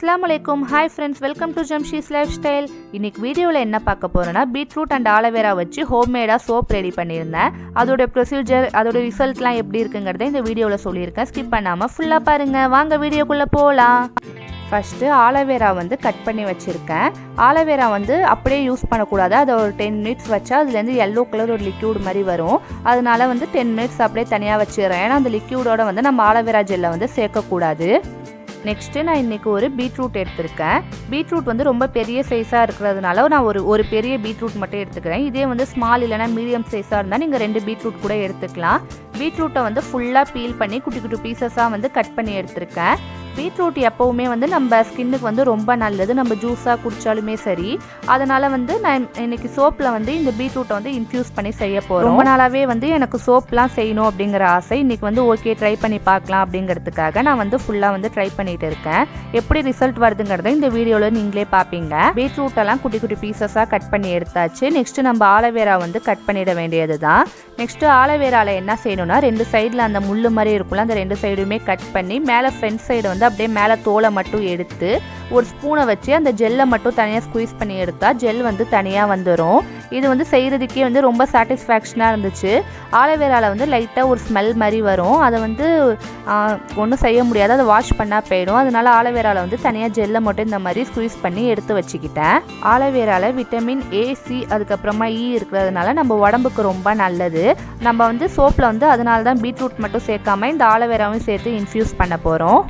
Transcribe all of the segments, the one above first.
அஸ்லாம் வலைக்கும் hi friends welcome to Jamshee's life style இன்னைக்கு வீடியோவில் என்ன பார்க்க போகிறோன்னா பீட்ரூட் அண்ட் ஆலோவேரா வச்சு ஹோம்மேடாக சோப் ரெடி பண்ணியிருந்தேன். அதோட ப்ரொசீஜர் அதோட ரிசல்ட்லாம் எப்படி இருக்குங்கிறத இந்த வீடியோவில் சொல்லியிருக்கேன். ஸ்கிப் பண்ணாமல் ஃபுல்லாக பாருங்கள் வாங்க வீடியோக்குள்ளே போகலாம் ஃபஸ்ட்டு ஆலோவேரா வந்து கட் பண்ணி வச்சுருக்கேன். ஆலோவேரா வந்து அப்படியே யூஸ் பண்ணக்கூடாது. அதை ஒரு டென் மினிட்ஸ் வச்சா அதுலேருந்து எல்லோ கலர் ஒரு லிக்யூட் மாதிரி வரும். அதனால வந்து டென் மினிட்ஸ் அப்படியே தனியாக வச்சிடுறேன். ஏன்னா அந்த லிக்யூடோட வந்து நம்ம ஆலோவேரா ஜெல்லை வந்து சேர்க்கக்கூடாது. நெக்ஸ்ட்டு நான் இன்றைக்கி ஒரு பீட்ரூட் எடுத்திருக்கேன். பீட்ரூட் வந்து ரொம்ப பெரிய சைஸாக இருக்கிறதுனால நான் ஒரு ஒரு பெரிய பீட்ரூட் மட்டும் எடுத்துக்கிறேன். இதே வந்து ஸ்மால் இல்லைனா மீடியம் சைஸாக இருந்தால் நீங்கள் ரெண்டு பீட்ரூட் கூட எடுத்துக்கலாம். பீட்ரூட்டை வந்து ஃபுல்லாக பீல் பண்ணி குட்டி குட்டி பீசஸாக வந்து கட் பண்ணி எடுத்திருக்கேன். பீட்ரூட் எப்போவுமே வந்து நம்ம ஸ்கின்னுக்கு வந்து ரொம்ப நல்லது. நம்ம ஜூஸாக குடித்தாலுமே சரி. அதனால் வந்து நான் இன்னைக்கு சோப்பில் வந்து இந்த பீட்ரூட்டை வந்து இன்ஃப்யூஸ் பண்ணி செய்ய போகிறோம் ரொம்ப நாளாகவே வந்து எனக்கு சோப்லாம் செய்யணும் அப்படிங்கிற ஆசை. இன்றைக்கி வந்து ஓகே ட்ரை பண்ணி பார்க்கலாம் அப்படிங்கிறதுக்காக நான் வந்து ஃபுல்லாக வந்து ட்ரை பண்ணிகிட்டு இருக்கேன். எப்படி ரிசல்ட் வருதுங்கிறத இந்த வீடியோவில் நீங்களே பார்ப்பீங்க. பீட்ரூட்டெல்லாம் குட்டி குட்டி பீசஸாக கட் பண்ணி எடுத்தாச்சு. நெக்ஸ்ட்டு நம்ம ஆலோவேரா வந்து கட் பண்ணிட வேண்டியது தான் நெக்ஸ்ட்டு ஆலோவேராவில் என்ன செய்யணும்னா ரெண்டு சைடில் அந்த முள் மாதிரி இருக்கும்ல அந்த ரெண்டு சைடுமே கட் பண்ணி மேலே ஃப்ரண்ட் சைடு வந்து அப்படியே மேலே தோலை மட்டும் எடுத்து ஒரு ஸ்பூனை வச்சு அந்த ஜெல்லை மட்டும் தனியாக ஸ்குவீஸ் பண்ணி எடுத்தால் ஜெல் வந்து தனியாக வந்துடும் இது வந்து செய்கிறதுக்கே வந்து ரொம்ப சாட்டிஸ்ஃபேக்ஷனாக இருந்துச்சு. ஆலோவேராவில் வந்து லைட்டாக ஒரு ஸ்மெல் மாதிரி வரும். அதை வந்து ஒன்றும் செய்ய முடியாது. அதை வாஷ் பண்ணால் போயிடும். அதனால ஆலோவேராவில் வந்து தனியாக ஜெல்லை மட்டும் இந்த மாதிரி ஸ்குவீஸ் பண்ணி எடுத்து வச்சுக்கிட்டேன். ஆலோவேராவில் விட்டமின் ஏ சி அதுக்கப்புறமா இ இருக்கிறதுனால நம்ம உடம்புக்கு ரொம்ப நல்லது. நம்ம வந்து சோப்பில் வந்து அதனால தான் பீட்ரூட் மட்டும் சேர்க்காம இந்த ஆலோவேராவும் சேர்த்து இன்ஃப்யூஸ் பண்ண போகிறோம்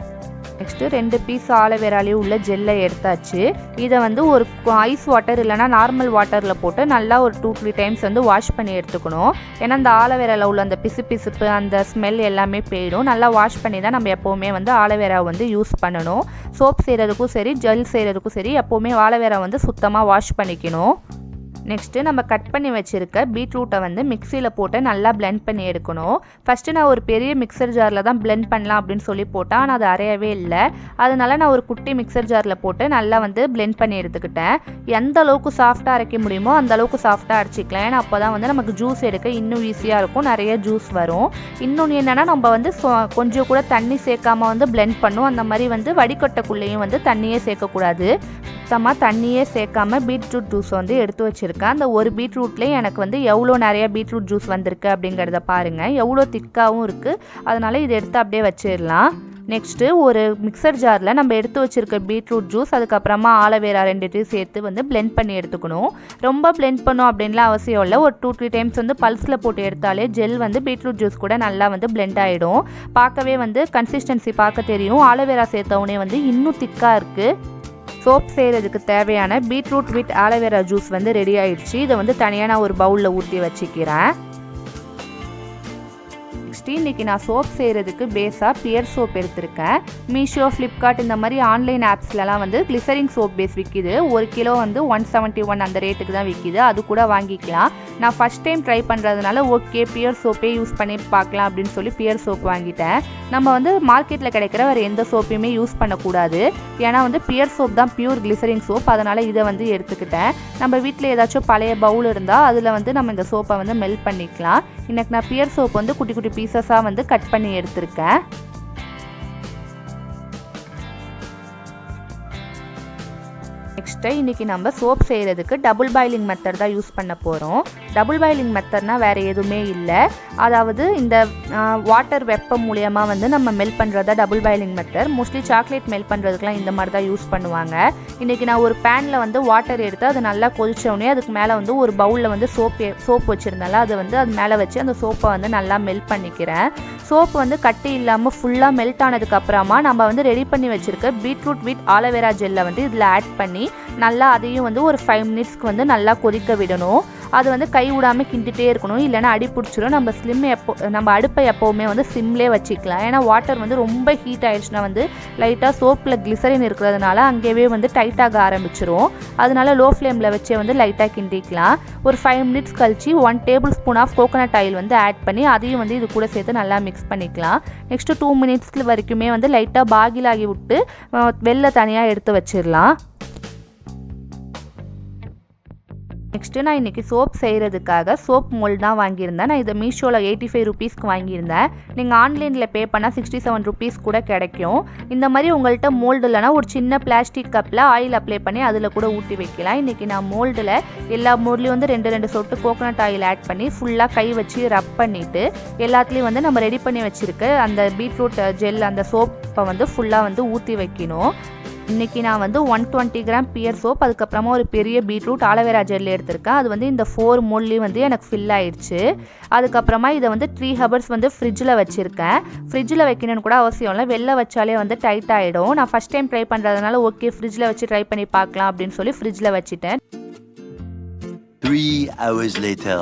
நெக்ஸ்ட்டு ரெண்டு பீஸ் ஆலோவேராலேயும் உள்ள ஜெல்லை எடுத்தாச்சு. இதை வந்து ஒரு ஐஸ் வாட்டர் இல்லைனா நார்மல் வாட்டரில் போட்டு நல்லா ஒரு டூ த்ரீ டைம்ஸ் வந்து வாஷ் பண்ணி எடுத்துக்கணும். ஏன்னா அந்த ஆலோவேராவில் உள்ள அந்த பிசு பிசுப்பு அந்த ஸ்மெல் எல்லாமே போயிடும். நல்லா வாஷ் பண்ணி தான் நம்ம எப்போவுமே வந்து ஆலோவேரா வந்து யூஸ் பண்ணணும். சோப் செய்கிறதுக்கும் சரி ஜெல் செய்கிறதுக்கும் சரி எப்போவுமே ஆலோவேரா வந்து சுத்தமாக வாஷ் பண்ணிக்கணும். நெக்ஸ்ட்டு நம்ம கட் பண்ணி வச்சுருக்க பீட்ரூட்டை வந்து மிக்சியில் போட்டு நல்லா பிளெண்ட் பண்ணி எடுக்கணும். ஃபஸ்ட்டு நான் ஒரு பெரிய மிக்சர் ஜாரில் தான் பிளெண்ட் பண்ணலாம் அப்படின்னு சொல்லி போட்டேன். ஆனால் அது அரையவே இல்லை. அதனால நான் ஒரு குட்டி மிக்சர் ஜாரில் போட்டு நல்லா வந்து பிளெண்ட் பண்ணி எடுத்துக்கிட்டேன். எந்த அளவுக்கு சாஃப்டாக அரைக்க முடியுமோ அந்த அளவுக்கு சாஃப்டாக அரைச்சிக்கலாம். ஏன்னா அப்போ தான் வந்து நமக்கு ஜூஸ் எடுக்க இன்னும் ஈஸியாக இருக்கும். நிறைய ஜூஸ் வரும். இன்னொன்று என்னென்னா நம்ம வந்து கொஞ்சம் கூட தண்ணி சேர்க்காம வந்து பிளெண்ட் பண்ணும். அந்த மாதிரி வந்து வடிகட்டக்குள்ளேயும் வந்து தண்ணியே சேர்க்கக்கூடாது. சுத்தமாக தண்ணியே சேர்க்காம பீட்ரூட் ஜூஸ் வந்து எடுத்து வச்சுருக்கேன் அந்த ஒரு பீட்ரூட்லேயே எனக்கு வந்து எவ்வளோ நிறைய பீட்ரூட் ஜூஸ் வந்திருக்கு அப்படிங்கிறத பாருங்கள் எவ்வளோ திக்காகவும் இருக்குது அதனால் இதை எடுத்து அப்படியே வச்சிடலாம். நெக்ஸ்ட்டு ஒரு மிக்சர் ஜாரில் நம்ம எடுத்து வச்சுருக்க பீட்ரூட் ஜூஸ் அதுக்கப்புறமா ஆலவேரா ரெண்டுத்தையும் சேர்த்து வந்து பிளெண்ட் பண்ணி எடுத்துக்கணும். ரொம்ப பிளெண்ட் பண்ணும் அப்படின்லாம் அவசியம் இல்லை. ஒரு டூ த்ரீ டைம்ஸ் வந்து பல்ஸில் போட்டு எடுத்தாலே ஜெல் வந்து பீட்ரூட் ஜூஸ் கூட நல்லா வந்து பிளெண்ட் ஆகிடும் பார்க்கவே வந்து கன்சிஸ்டன்சி பார்க்க தெரியும். ஆலோவேரா சேர்த்தவுடனே வந்து இன்னும் திக்காக இருக்குது சோப் செய்கிறதுக்கு தேவையான beetroot with aloe vera juice வந்து ரெடி ஆயிடுச்சு. இதை வந்து தனியாக நான் ஒரு பவுலில் ஊற்றி வச்சுக்கிறேன். நெக்ஸ்ட்டு இன்றைக்கி நான் சோப் செய்கிறதுக்கு பேஸாக பியர் சோப் எடுத்திருக்கேன். மீஷோ ஃப்ளிப்கார்ட் இந்த மாதிரி ஆன்லைன் ஆப்ஸ்லலாம் வந்து கிளிசரிங் சோப் பேஸ் விற்கிது ஒரு கிலோ வந்து ஒன் செவன்ட்டி ஒன் அந்த ரேட்டுக்கு தான் விற்கிது அது கூட வாங்கிக்கலாம். நான் ஃபஸ்ட் டைம் ட்ரை பண்ணுறதுனால ஓகே பியர் சோப்பே யூஸ் பண்ணி பார்க்கலாம் அப்படின்னு சொல்லி பியர் சோப் வாங்கிட்டேன். நம்ம வந்து மார்க்கெட்டில் கிடைக்கிற வேறு எந்த சோப்பையுமே யூஸ் பண்ணக்கூடாது. ஏன்னா வந்து பியர் சோப் தான் பியூர் கிளிசரிங் சோப் அதனால் இதை வந்து எடுத்துக்கிட்டேன். நம்ம வீட்டில் ஏதாச்சும் பழைய பவுல் இருந்தால் அதில் வந்து நம்ம இந்த சோப்பை வந்து மெல்ட் பண்ணிக்கலாம். எனக்கு நான் பியர் சோப் வந்து குட்டி குட்டி பீசஸாக வந்து கட் பண்ணி எடுத்திருக்கேன். நெக்ஸ்ட்டு இன்றைக்கி நம்ம சோப் செய்கிறதுக்கு டபுள் பாயிலிங் மெத்தட் தான் யூஸ் பண்ண போகிறோம் டபுள் பாயிலிங் மெத்தட்னா வேறு எதுவுமே இல்லை. அதாவது இந்த வாட்டர் வெப்பம் மூலியமாக வந்து நம்ம மெல்ட் பண்ணுறதா double boiling method mostly chocolate melt பண்ணுறதுக்குலாம் இந்த மாதிரி தான் யூஸ் பண்ணுவாங்க. இன்றைக்கி நான் ஒரு பேனில் வந்து வாட்டர் எடுத்து அது நல்லா கொதிச்சோடனே அதுக்கு மேலே வந்து ஒரு பவுலில் வந்து சோப் சோப் வச்சுருந்தால அது வந்து அது மேலே வச்சு அந்த சோப்பை வந்து நல்லா மெல்ட் பண்ணிக்கிறேன். சோப்பு வந்து கட்டி இல்லாமல் ஃபுல்லாக மெல்ட் ஆனதுக்கப்புறமா நம்ம வந்து ரெடி பண்ணி வச்சுருக்க பீட்ரூட் வித் ஆலோவேரா ஜெல்லை வந்து இதில் ஆட் பண்ணி நல்லா அதையும் வந்து ஒரு ஃபைவ் மினிட்ஸ்க்கு வந்து நல்லா கொதிக்க விடணும். அது வந்து கை விடாமல் கிண்டிகிட்டே இருக்கணும். இல்லைனா அடி பிடிச்சிரும். நம்ம ஸ்லிம் எப்போ நம்ம அடுப்பை எப்போவுமே வந்து சிம்லே வச்சுக்கலாம். ஏன்னா வாட்டர் வந்து ரொம்ப ஹீட் ஆயிடுச்சுன்னா வந்து லைட்டாக சோப்பில் கிளிசரின் இருக்கிறதுனால அங்கேயே வந்து டைட்டாக ஆரம்பிச்சிரும். அதனால லோ ஃப்ளேமில் வச்சே வந்து லைட்டாக கிண்டிக்கலாம். ஒரு ஃபைவ் மினிட்ஸ் கழிச்சு one table spoon of coconut oil வந்து ஆட் பண்ணி அதையும் வந்து இது கூட சேர்த்து நல்லா மிக்ஸ் பண்ணிக்கலாம். நெக்ஸ்ட்டு டூ மினிட்ஸ்க்கு வரைக்குமே வந்து லைட்டாக பாகிலாகி விட்டு வெளில தனியாக எடுத்து வச்சிடலாம் நெக்ஸ்ட்டு நான் இன்றைக்கி சோப் செய்கிறதுக்காக சோப் மோல்ட் தான் வாங்கியிருந்தேன். நான் இதை மீஷோவில் எயிட்டி ஃபைவ் ருபீஸ்க்கு வாங்கியிருந்தேன். நீங்கள் ஆன்லைனில் பே பண்ணால் சிக்ஸ்டி செவன் ருபீஸ் கூட கிடைக்கும். இந்த மாதிரி உங்கள்கிட்ட மோல்டு இல்லைனா ஒரு சின்ன பிளாஸ்டிக் கப்பில் ஆயில் அப்ளை பண்ணி அதில் கூட ஊற்றி வைக்கலாம். இன்றைக்கி நான் மோல்டில் எல்லா மோல்ட்லேயும் வந்து ரெண்டு ரெண்டு சொட்டு கோகோனட் ஆயில் ஆட் பண்ணி ஃபுல்லாக கை வச்சு ரப் பண்ணிவிட்டு எல்லாத்துலேயும் வந்து நம்ம ரெடி பண்ணி வச்சுருக்க அந்த பீட்ரூட் ஜெல் uh, அந்த சோப்பை வந்து ஃபுல்லாக வந்து ஊற்றி வைக்கணும். இன்றைக்கி நான் வந்து one twenty gram Pears soap அதுக்கப்புறமா ஒரு பெரிய பீட்ரூட் ஆலோவேரா ஜெல் எடுத்திருக்கேன். அது வந்து இந்த ஃபோர் மோல்ட்லேயும் வந்து எனக்கு ஃபில் ஆயிடுச்சு. அதுக்கப்புறமா இதை வந்து த்ரீ ஹவர்ஸ் வந்து ஃப்ரிட்ஜில் வச்சுருக்கேன். ஃப்ரிட்ஜில் வைக்கணும்னு கூட அவசியம் இல்லை. வெளில வச்சாலே வந்து டைட் ஆகிடும் நான் ஃபஸ்ட் டைம் ட்ரை பண்ணுறதுனால ஓகே ஃப்ரிட்ஜில் வச்சு ட்ரை பண்ணி பார்க்கலாம் அப்படின்னு சொல்லி ஃப்ரிட்ஜில் வச்சுட்டேன். Three hours later.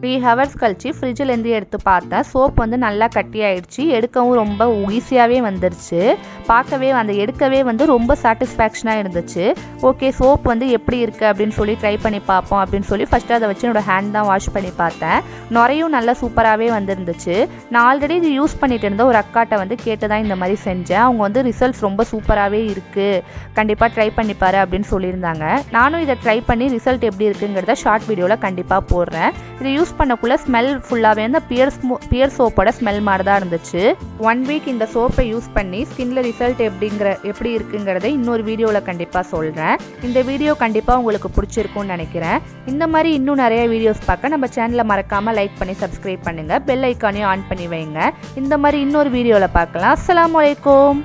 Three hours கழிச்சு ஃப்ரிட்ஜிலேருந்து எடுத்து பார்த்தேன். சோப் வந்து நல்லா கட்டி ஆயிடுச்சு. எடுக்கவும் ரொம்ப ஈஸியாகவே வந்துருச்சு. பார்க்கவே அந்த எடுக்கவே வந்து ரொம்ப சாட்டிஸ்ஃபேக்ஷனாக இருந்துச்சு. ஓகே சோப் வந்து எப்படி இருக்குது அப்படின்னு சொல்லி ட்ரை பண்ணி பார்ப்போம் அப்படின்னு சொல்லி ஃபஸ்ட்டு அதை வச்சு என்னோட ஹேண்ட் தான் வாஷ் பண்ணி பார்த்தேன். நுரையும் நல்லா சூப்பராகவே வந்துருந்துச்சு. நான் ஆல்ரெடி இது யூஸ் பண்ணிட்டு இருந்த ஒரு அக்காட்ட வந்து கேட்டு தான் இந்த மாதிரி செஞ்சேன். அவங்க வந்து ரிசல்ட்ஸ் ரொம்ப சூப்பராகவே இருக்குது கண்டிப்பாக ட்ரை பண்ணிப்பாரு அப்படின்னு சொல்லியிருந்தாங்க. நானும் இதை ட்ரை பண்ணி ரிசல்ட் எப்படி இருக்குங்கிறத ஷார்ட் வீடியோவில் கண்டிப்பாக போடுறேன். இதை யூஸ் பண்ணக்குள்ளே ஸ்மெல் ஃபுல்லாகவே அந்த பியர் பியர் சோப்போட ஸ்மெல் மாதிரி தான் இருந்துச்சு. ஒன் வீக் இந்த சோப்பை யூஸ் பண்ணி ஸ்கின்ல ரிசல்ட் எப்படிங்கிற எப்படி இருக்குங்கிறத இன்னொரு வீடியோவில் கண்டிப்பாக சொல்கிறேன் இந்த வீடியோ கண்டிப்பாக உங்களுக்கு பிடிச்சிருக்கும்னு நினைக்கிறேன். இந்த மாதிரி இன்னும் நிறைய வீடியோஸ் பார்க்க நம்ம சேனலை மறக்காமல் லைக் பண்ணி சப்ஸ்கிரைப் பண்ணுங்கள் பெல் ஐக்கானையும் ஆன் பண்ணி வைங்க. இந்த மாதிரி இன்னொரு வீடியோவில் பார்க்கலாம். அஸ்லாம் வலைக்கம்